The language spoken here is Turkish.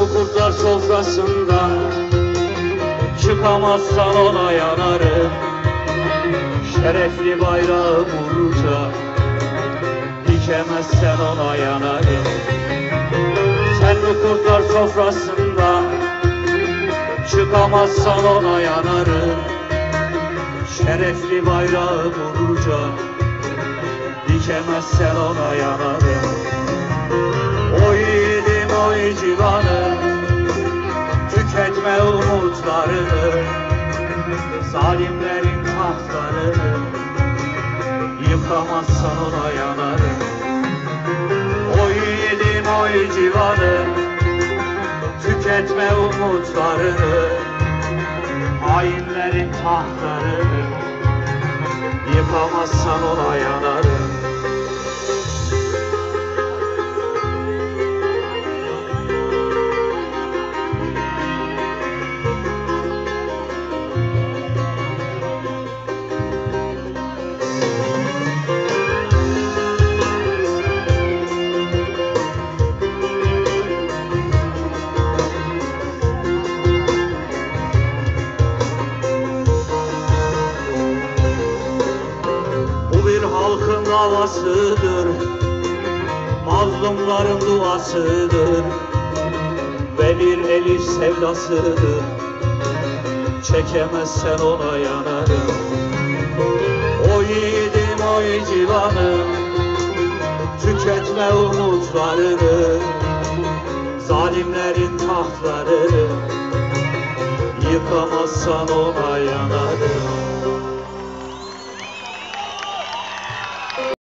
bu kurtlar sofrasından Çıkamazsan ona yanarım. Şerefli bayrağı vurunca Dikemezsen ona yanarım. Bu kurtlar sofrasından Çıkamazsan ona yanarım. Şerefli bayrağı vurunca Dikemezsen ona yanarım Tüketme umutlarını Zalimlerin tahtlarını Yıkamazsan ona yanarım. Oy yiğidim oy civanım Tüketme umutlarını Hainlerin tahtlarını Yıkamazsan ona yanarım davasıdır Mazlumların duasıdır. Ve bir elif sevdasıdır. Çekemezsen ona yanarım. O yiğidim oy civanım Tüketme umutlarını. Zalimlerin tahtlarını Yıkamazsan ona yanarım